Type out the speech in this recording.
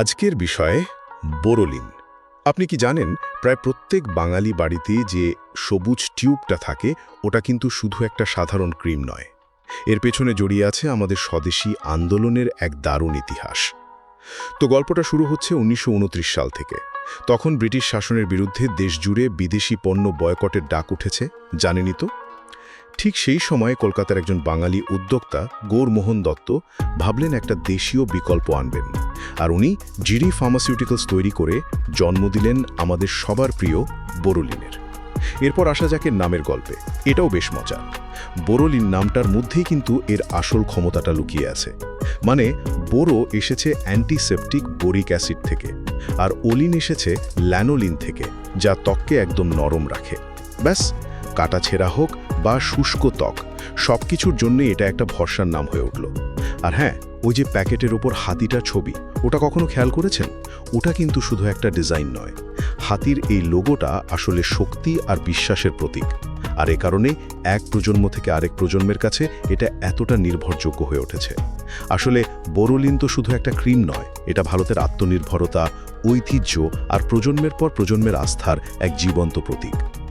আজকের বিষয়ে বোরোলিন। আপনি কি জানেন, প্রায় প্রত্যেক বাঙালি বাড়িতে যে সবুজ টিউবটা থাকে, ওটা কিন্তু শুধু একটা সাধারণ ক্রিম নয়। এর পেছনে জড়িয়ে আছে আমাদের স্বদেশী আন্দোলনের এক দারুণ ইতিহাস। তো গল্পটা শুরু হচ্ছে উনিশশো উনত্রিশ সাল থেকে। তখন ব্রিটিশ শাসনের বিরুদ্ধে দেশজুড়ে বিদেশি পণ্য বয়কটের ডাক উঠেছে, জানেনই তো? ঠিক সেই সময়ে কলকাতার একজন বাঙালি উদ্যোক্তা গৌরমোহন দত্ত ভাবলেন একটা দেশীয় বিকল্প আনবেন। আর উনি জিরি ফার্মাসিউটিক্যালস তৈরি করে জন্ম দিলেন আমাদের সবার প্রিয় বোরোলিনের। এরপর আসা যাক নামের গল্পে। এটাও বেশ মজা বোরোলিন নামটার মধ্যেই কিন্তু এর আসল ক্ষমতাটা লুকিয়ে আছে। মানে বোরো এসেছে অ্যান্টিসেপটিক বোরিক অ্যাসিড থেকে, আর ওলিন এসেছে ল্যানোলিন থেকে, যা ত্বককে একদম নরম রাখে। ব্যাস, কাটা ছেঁড়া হোক বা শুষ্ক ত্বক সব কিছুর জন্যই এটা একটা ভরসার নাম হয়ে উঠল। আর হ্যাঁ ওই যে প্যাকেটের ওপর হাতিটার ছবি, ওটা কখনো খেয়াল করেছেন? ওটা কিন্তু শুধু একটা ডিজাইন নয়। হাতির এই লোগোটা আসলে শক্তি আর বিশ্বাসের প্রতীক। আর এ কারণে এক প্রজন্ম থেকে আরেক প্রজন্মের কাছে এটা এতটা নির্ভরযোগ্য হয়ে উঠেছে। আসলে বোরোলিন তো শুধু একটা ক্রিম নয়, এটা ভারতের আত্মনির্ভরতা, ঐতিহ্য আর প্রজন্মের পর প্রজন্মের আস্থার এক জীবন্ত প্রতীক।